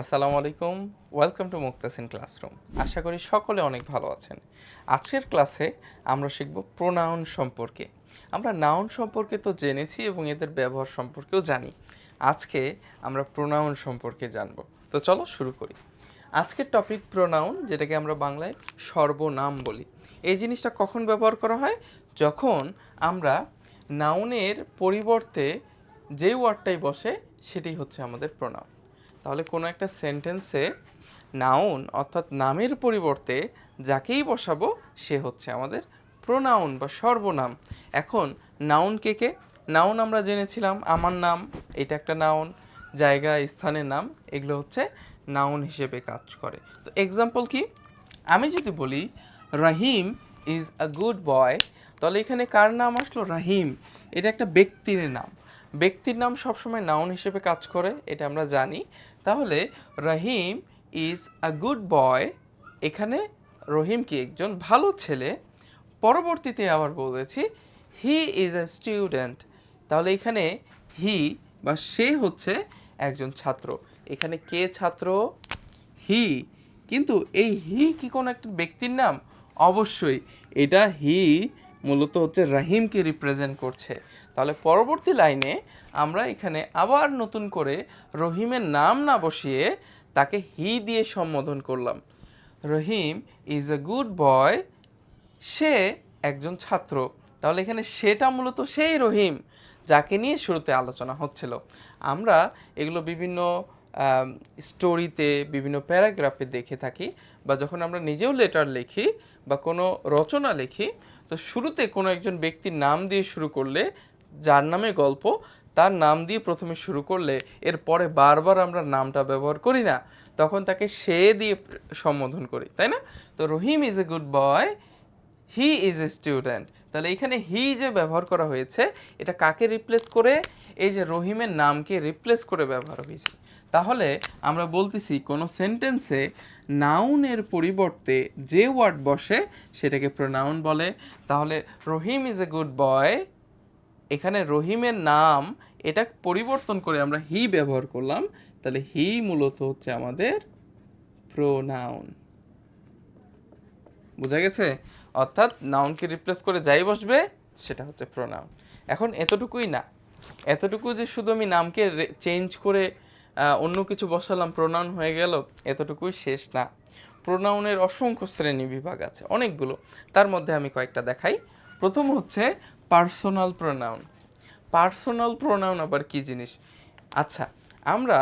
আসসালামু আলাইকুম। Welcome to Muktasin classroom আশা করি সকলে অনেক ভালো আছেন। আজকের ক্লাসে আমরা শিখব প্রোনাউন সম্পর্কে। আমরা নাউন সম্পর্কে তো জেনেছি এবং এদের ব্যবহার সম্পর্কেও জানি। আজকে আমরা প্রোনাউন সম্পর্কে জানব। তো চলো শুরু করি। আজকের টপিক প্রোনাউন যেটাকে আমরা বাংলায় সর্বনাম বলি। এই জিনিসটা কখন ব্যবহার করা হয়? যখন আমরা নাউনের পরিবর্তে যে ওয়ার্ডটাই বসে, সেটাই হচ্ছে আমাদের প্রোনাউন তাহলে কোনো একটা সেন্টেন্সে নাউন অর্থাৎ নামের পরিবর্তে যাকেই বসাবো, সে হচ্ছে আমাদের প্রোনাউন বা সর্বনাম। এখন নাউন কে কে? নাউন আমরা জেনেছিলাম, আমার নাম, এটা একটা নাউন জায়গা, স্থানের নাম, এগুলো হচ্ছে নাউন হিসেবে কাজ করে। তো এক্সাম্পল কি? আমি যদি বলি, রাহিম ইজ আ গুড বয় তাহলে এখানে কার নাম আসলো? রাহিম। এটা একটা ব্যক্তির নাম। ব্যক্তির নাম সবসময় নাউন হিসেবে কাজ করে, এটা আমরা জানি। তাহলে রহিম ইজ আ গুড বয় এখানে রহিম কি একজন ভালো ছেলে? পরবর্তীতে আবার বলেছি হি ইজ আ স্টুডেন্ট তাহলে এখানে হি বা সে হচ্ছে একজন ছাত্র। এখানে কে ছাত্র? হি কিন্তু এই হি কি কোনো একটা ব্যক্তির নাম? অবশ্যই, এটা হি মূলত হচ্ছে রাহিমকে রিপ্রেজেন্ট করছে। তাহলে পরবর্তী লাইনে আমরা এখানে আবার নতুন করে রহিমের নাম না বসিয়ে তাকে হি দিয়ে সম্বোধন করলাম। রহিম ইজ এ গুড বয় সে একজন ছাত্র। তাহলে এখানে সেটা মূলত সেই রহিম যাকে নিয়ে শুরুতে আলোচনা হচ্ছিল। আমরা এগুলো বিভিন্ন স্টোরিতে বিভিন্ন প্যারাগ্রাফে দেখে থাকি বা যখন আমরা নিজেও লেটার লিখি বা কোনো রচনা লিখি তো শুরুতে কোনো একজন ব্যক্তির নাম দিয়ে শুরু করলে, যার নামে গল্প, তার নাম দিয়ে প্রথমে শুরু করলে এরপরে বারবার আমরা নামটা ব্যবহার করি না, তখন তাকে সে দিয়ে সম্বোধন করি, তাই না? তো Rahim is a good boy he is a student তাহলে এখানে হি যে ব্যবহার করা হয়েছে, এটা কাকে রিপ্লেস করে? এই যে রহিমের নামকে রিপ্লেস করে ব্যবহার হয়েছে। তাহলে আমরা বলতেছি কোনো সেন্টেন্সে নাউনের পরিবর্তে যে ওয়ার্ড বসে সেটাকে প্রোনাউন বলে। তাহলে রহিম ইজ এ গুড বয় এখানে রহিমের নাম, এটা পরিবর্তন করে আমরা হি ব্যবহার করলাম। তাহলে হি মূলত হচ্ছে আমাদের প্রোনাউন বোঝা গেছে? অর্থাৎ নাউনকে রিপ্লেস করে যাই বসবে, সেটা হচ্ছে প্রোনাউন এখন এতটুকুই না। এতটুকু যে শুধু আমি নামকে চেঞ্জ করে অন্য কিছু বসালাম প্রোনাউন হয়ে গেল, এতটুকুই শেষ না। প্রোনাউনের অসংখ্য শ্রেণি বিভাগ আছে, অনেকগুলো। তার মধ্যে আমি কয়েকটা দেখাই। প্রথম হচ্ছে পার্সোনাল প্রোনাউন। পার্সোনাল প্রোনাউন আবার কি জিনিস? আচ্ছা আমরা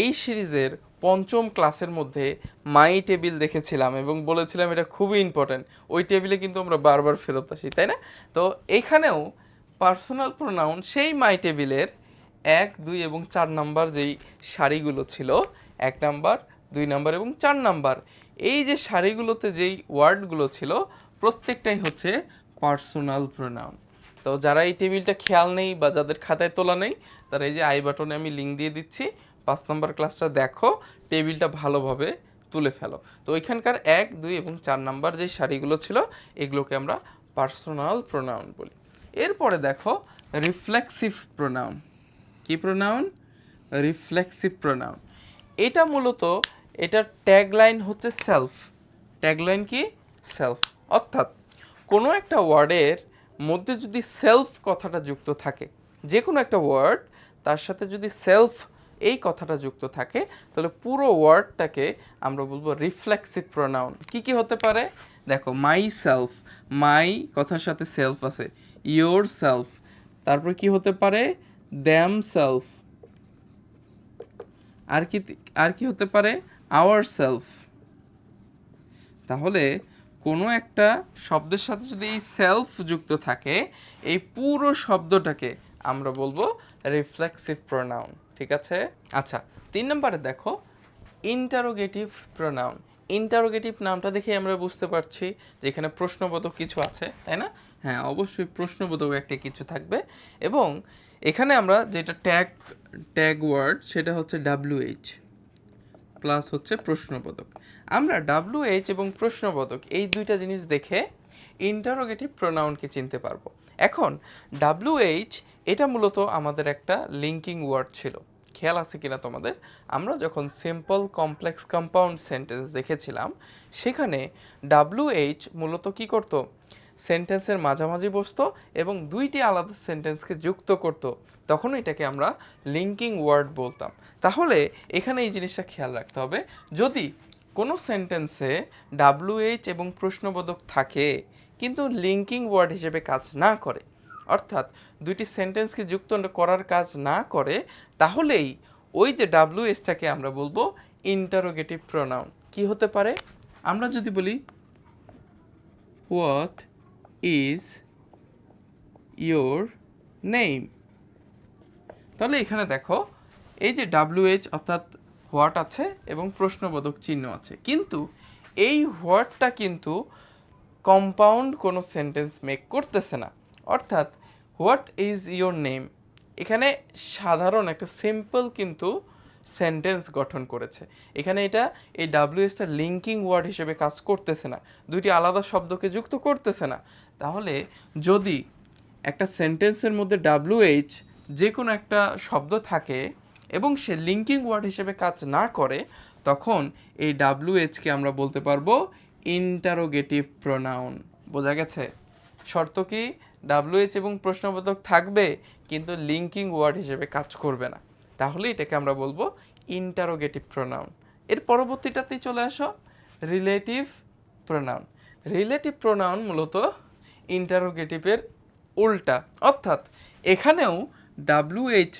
এই সিরিজের পঞ্চম ক্লাসের মধ্যে মাই টেবিল দেখেছিলাম এবং বলেছিলাম এটা খুবই ইম্পর্ট্যান্ট। ওই টেবিলে কিন্তু আমরা বারবার ফেরত আসি, তাই না? তো এখানেও পার্সোনাল প্রোনাউন সেই মাই টেবিলের এক, দুই এবং চার নাম্বার যেই শাড়িগুলো ছিল, এক নাম্বার, দুই নাম্বার এবং চার নাম্বার, এই যে শাড়িগুলোতে যেই ওয়ার্ডগুলো ছিল, প্রত্যেকটাই হচ্ছে পার্সোনাল প্রোনাউন। তো যারা এই টেবিলটা খেয়াল নেই বা যাদের খাতায় তোলা নেই, তারা এই যে আই বাটনে আমি লিঙ্ক দিয়ে দিচ্ছি, পাঁচ নম্বর ক্লাসটা দেখো, টেবিলটা ভালোভাবে তুলে ফেলো। তো ওইখানকার এক, দুই এবং চার নাম্বার যে শাড়িগুলো ছিল, এগুলোকে আমরা পার্সোনাল প্রোনাউন বলি। এরপরে দেখো রিফ্লেক্সিভ প্রোনাউন কি প্রোনাউন রিফ্লেক্সিভ প্রোনাউন এটা মূলত এটার ট্যাগলাইন হচ্ছে সেলফ ট্যাগলাইন কি? সেলফ অর্থাৎ কোনো একটা ওয়ার্ডের মধ্যে যদি সেলফ কথাটা যুক্ত থাকে যে কোনো একটা ওয়ার্ড তার সাথে যদি সেলফ এই কথাটা যুক্ত থাকে, তাহলে পুরো ওয়ার্ডটাকে আমরা বলব রিফ্লেক্সিভ প্রোনাউন কি কি হতে পারে? দেখো মাই সেলফ মাই কথার সাথে সেলফ আছে ইয়োর সেলফ তারপর কি হতে পারে? দ্যাম সেলফ আর কি আর কি হতে পারে? আওয়ার সেলফ তাহলে কোনো একটা শব্দের সাথে যদি এই সেলফ যুক্ত থাকে, এই পুরো শব্দটাকে আমরা বলব রিফ্লেক্সিভ প্রোনাউন ঠিক আছে? আচ্ছা তিন নম্বরে দেখো ইন্টারোগেটিভ প্রোনাউন ইন্টারোগেটিভ নামটা দেখে আমরা বুঝতে পারছি যে এখানে প্রশ্নবোধক কিছু আছে, তাই না? হ্যাঁ অবশ্যই প্রশ্নবোধক একটা কিছু থাকবে। এবং এখানে আমরা যেটা ট্যাগ ট্যাগ ওয়ার্ড সেটা হচ্ছে ডাব্লিউএইচ প্লাস হচ্ছে প্রশ্নবোধক। আমরা ডাব্লু এইচ এবং প্রশ্নবোধক এই দুইটা জিনিস দেখে ইন্টারোগেটিভ প্রোনাউনকে চিনতে পারব। এখন ডাব্লু এইচ এটা মূলত আমাদের একটা লিঙ্কিং ওয়ার্ড ছিল। খেয়াল আছে কিনা তোমাদের? আমরা যখন সিম্পল কমপ্লেক্স কম্পাউন্ড সেন্টেন্স দেখেছিলাম, সেখানে ডাব্লিউ এইচ মূলত কি করতো? সেন্টেন্সের মাঝামাঝি বসতো এবং দুইটি আলাদা সেন্টেন্সকে যুক্ত করতো। তখন এটাকে আমরা লিঙ্কিং ওয়ার্ড বলতাম। তাহলে এখানে এই জিনিসটা খেয়াল রাখতে হবে। যদি কোনো সেন্টেন্সে ডাব্লিউএইচ এবং প্রশ্নবোধক থাকে, কিন্তু লিঙ্কিং ওয়ার্ড হিসেবে কাজ না করে, অর্থাৎ দুইটি সেন্টেন্সকে যুক্ত করার কাজ না করে, তাহলেই ওই যে ডাব্লিউএইচটাকে আমরা বলব ইন্টারোগেটিভ প্রোনাউন কি হতে পারে? আমরা যদি বলি হোয়াট ইজ ইয়োর নেম তাহলে এখানে দেখো, এই যে ডাব্লিউএইচ অর্থাৎ হোয়াট আছে এবং প্রশ্নবোধক চিহ্ন আছে। কিন্তু এই হোয়াটটা কিন্তু কম্পাউন্ড কোনো সেন্টেন্স মেক করতেছে না। অর্থাৎ হোয়াট ইজ ইয়োর নেম এখানে সাধারণ একটা সিম্পল কিন্তু সেন্টেন্স গঠন করেছে। এখানে এটা এই ডাব্লিউএসটা লিঙ্কিং ওয়ার্ড হিসেবে কাজ করতেছে না। দুইটি আলাদা শব্দকে যুক্ত করতেছে না। তাহলে যদি একটা সেন্টেন্সের মধ্যে ডাব্লিউএইচ যে কোনো একটা শব্দ থাকে এবং সে লিঙ্কিং ওয়ার্ড হিসেবে কাজ না করে, তখন এই ডাব্লিউএইচকে আমরা বলতে পারব ইন্টারোগেটিভ প্রোনাউন বোঝা গেছে? শর্ত কি? ডাব্লিউএইচ এবং প্রশ্নবোধক থাকবে, কিন্তু লিঙ্কিং ওয়ার্ড হিসেবে কাজ করবে না। তাহলে এটাকে আমরা বলব ইন্টারোগেটিভ প্রোনাউন এর পরবর্তীটাতেই চলে আসো রিলেটিভ প্রোনাউন রিলেটিভ প্রোনাউন মূলত ইন্টারোগেটিভের উল্টা। অর্থাৎ এখানেও ডাব্লিউএইচ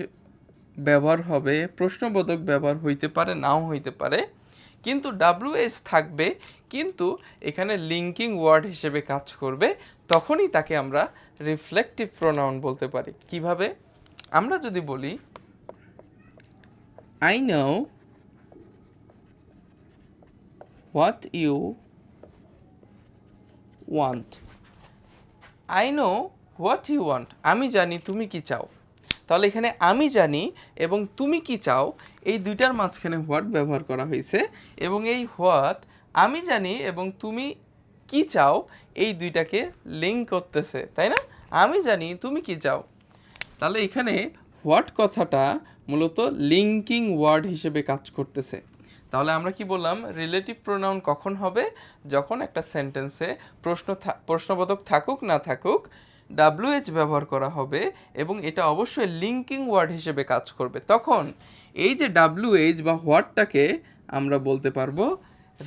ব্যবহার হবে, প্রশ্নবোধক ব্যবহার হইতে পারে, নাও হইতে পারে। কিন্তু ডাব্লিউএইচ থাকবে, কিন্তু এখানে লিঙ্কিং ওয়ার্ড হিসেবে কাজ করবে, তখনই তাকে আমরা রিফ্লেকটিভ প্রোনাউন বলতে পারি। কীভাবে? আমরা যদি বলি I know what you want I know what you want আমি জানি তুমি কি চাও। তাহলে এখানে আমি জানি এবং তুমি কি চাও, এই দুইটার মাঝখানে হোয়াট ব্যবহার করা হয়েছে এবং এই হোয়াট আমি জানি এবং তুমি কি চাও, এই দুইটাকে লিঙ্ক করতেছে, তাই না? আমি জানি তুমি কি চাও। তাহলে এখানে হোয়াট কথাটা মূলত লিঙ্কিং ওয়ার্ড হিসেবে কাজ করতেছে। তাহলে আমরা কি বললাম? রিলেটিভ প্রোনাউন কখন হবে? যখন একটা সেন্টেন্সে প্রশ্ন প্রশ্নবোধক থাকুক, না থাকুক ডাব্লিউএইচ ব্যবহার করা হবে এবং এটা অবশ্যই লিঙ্কিং ওয়ার্ড হিসেবে কাজ করবে। তখন এই যে ডাব্লিউএইচ বা হোয়াটটাকে আমরা বলতে পারব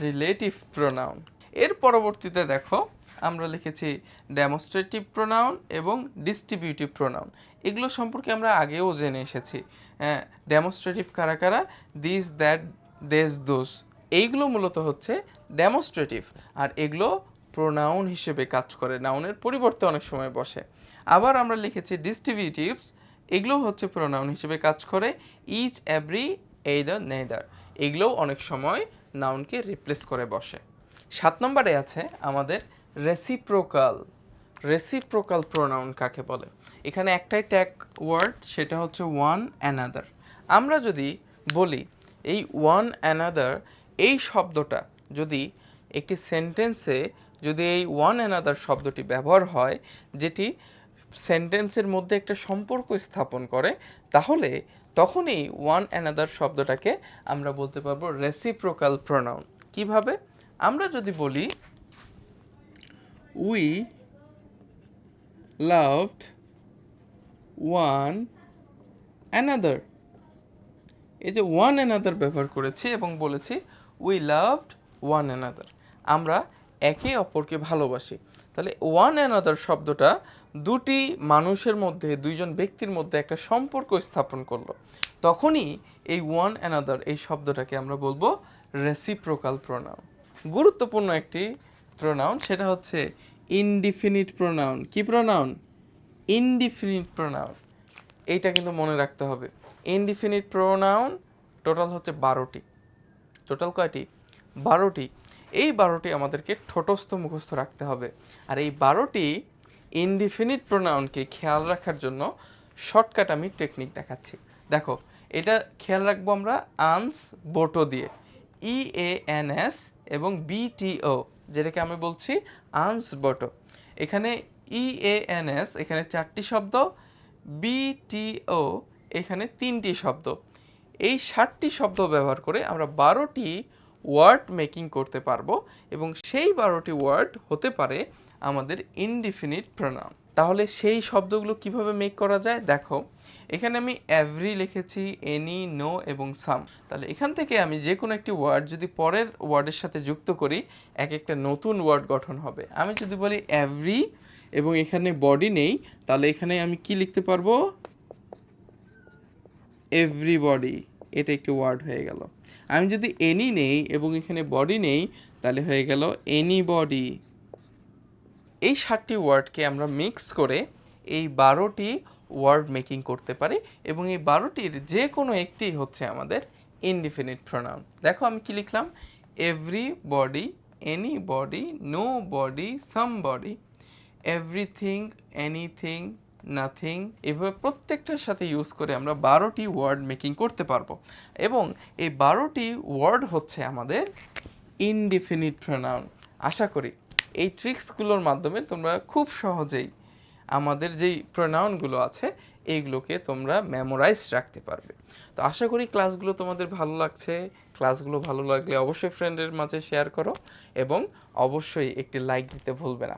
রিলেটিভ প্রোনাউন এর পরবর্তীতে দেখো আমরা লিখেছি ডেমনস্ট্রেটিভ প্রোনাউন এবং ডিস্ট্রিবিউটিভ প্রোনাউন এগুলো সম্পর্কে আমরা আগেও জেনে এসেছি। হ্যাঁ ডেমনস্ট্রেটিভ কারা কারা? দিস দ্যাট দেশ দোষ এইগুলো মূলত হচ্ছে ডেমনস্ট্রেটিভ আর এগুলো প্রোনাউন হিসেবে কাজ করে। নাউনের পরিবর্তে অনেক সময় বসে। আবার আমরা লিখেছি ডিস্ট্রিবিউটিভস এগুলো হচ্ছে প্রোনাউন হিসেবে কাজ করে ইচ এভরি এইদার নেদার এগুলোও অনেক সময় নাউনকে রিপ্লেস করে বসে। সাত নম্বরে আছে আমাদের রেসিপ্রোকাল রেসিপ্রোকাল প্রোনাউন কাকে বলে? এখানে একটাই ট্যাগ ওয়ার্ড সেটা হচ্ছে ওয়ান অ্যানাদার আমরা যদি বলি এই ওয়ান অ্যানাদার এই শব্দটা যদি একটি সেন্টেন্সে যদি এই ওয়ান অ্যানাদার শব্দটি ব্যবহার হয়, যেটি সেন্টেন্সের মধ্যে একটা সম্পর্ক স্থাপন করে, তাহলে তখনই ওয়ান অ্যানাদার শব্দটাকে আমরা বলতে পারব রেসিপ্রোকাল প্রোনাউন কীভাবে? আমরা যদি বলি উই লাভড ওয়ান অ্যানাদার এই যে ওয়ান অ্যানাদার ব্যবহার করেছি এবং বলেছি উই লাভড ওয়ান অ্যানাদার আমরা একে অপরকে ভালোবাসি। তাহলে ওয়ান অ্যানাদার শব্দটা দুটি মানুষের মধ্যে, দুইজন ব্যক্তির মধ্যে একটা সম্পর্ক স্থাপন করল। তখনই এই ওয়ান অ্যানাদার এই শব্দটাকে আমরা বলব রেসিপ্রোকাল প্রোনাউন গুরুত্বপূর্ণ একটি প্রোনাউন সেটা হচ্ছে ইনডিফিনিট প্রোনাউন কি প্রোনাউন ইনডিফিনিট প্রোনাউন এইটা কিন্তু মনে রাখতে হবে। ইনডিফিনিট প্রোনাউন টোটাল হচ্ছে বারোটি। টোটাল কয়টি? বারোটি। এই বারোটি আমাদেরকে ঠোঁটস্থ মুখস্থ রাখতে হবে। আর এই বারোটি ইনডিফিনিট প্রোনাউনকে খেয়াল রাখার জন্য শর্টকাট আমি টেকনিক দেখাচ্ছি। দেখো, এটা খেয়াল রাখব আমরা আনস বোটো দিয়ে। ই এ এন এস এবং বিটিও যেটাকে আমি বলছি আনস বটো এখানে ইএএনএস এস এখানে চারটি শব্দ বিটিও এখানে তিনটি শব্দ। এই ষাটটি শব্দ ব্যবহার করে আমরা বারোটি ওয়ার্ড মেকিং করতে পারব এবং সেই বারোটি ওয়ার্ড হতে পারে আমাদের ইনডিফিনিট প্রোনাউন। তাহলে সেই শব্দগুলো কীভাবে মেক করা যায়? দেখো, এখানে আমি এভরি লিখেছি এনি নো এবং সাম তাহলে এখান থেকে আমি যে কোনো একটি ওয়ার্ড যদি পরের ওয়ার্ডের সাথে যুক্ত করি, এক একটা নতুন ওয়ার্ড গঠন হবে। আমি যদি বলি এভরি এবং এখানে বডি নেই, তাহলে এখানে আমি কি লিখতে পারব? এভরিবডি এটা একটি ওয়ার্ড হয়ে গেল। আমি যদি এনি নেই এবং এখানে বডি নেই, তাহলে হয়ে গেল এনি বডি এই সাতটি ওয়ার্ডকে আমরা মিক্স করে এই বারোটি ওয়ার্ড মেকিং করতে পারি এবং এই বারোটির যে কোনো একটি হচ্ছে আমাদের ইনডিফিনিট প্রোনাউন দেখো আমি কি লিখলাম? Everybody anybody nobody somebody everything anything nothing এভাবে প্রত্যেকটার সাথে ইউজ করে আমরা বারোটি ওয়ার্ড মেকিং করতে পারব। এবং এই বারোটি ওয়ার্ড হচ্ছে আমাদের ইনডিফিনিট প্রোনাউন আশা করি এই ট্রিক্সগুলোর মাধ্যমে তোমরা খুব সহজেই আমাদের যেই প্রোনাউনগুলো আছে, এইগুলোকে তোমরা মেমোরাইজ রাখতে পারবে। তো আশা করি ক্লাসগুলো তোমাদের ভালো লাগছে। ক্লাসগুলো ভালো লাগলে অবশ্যই ফ্রেন্ডের মাঝে শেয়ার করো এবং অবশ্যই একটি লাইক দিতে ভুলবে না।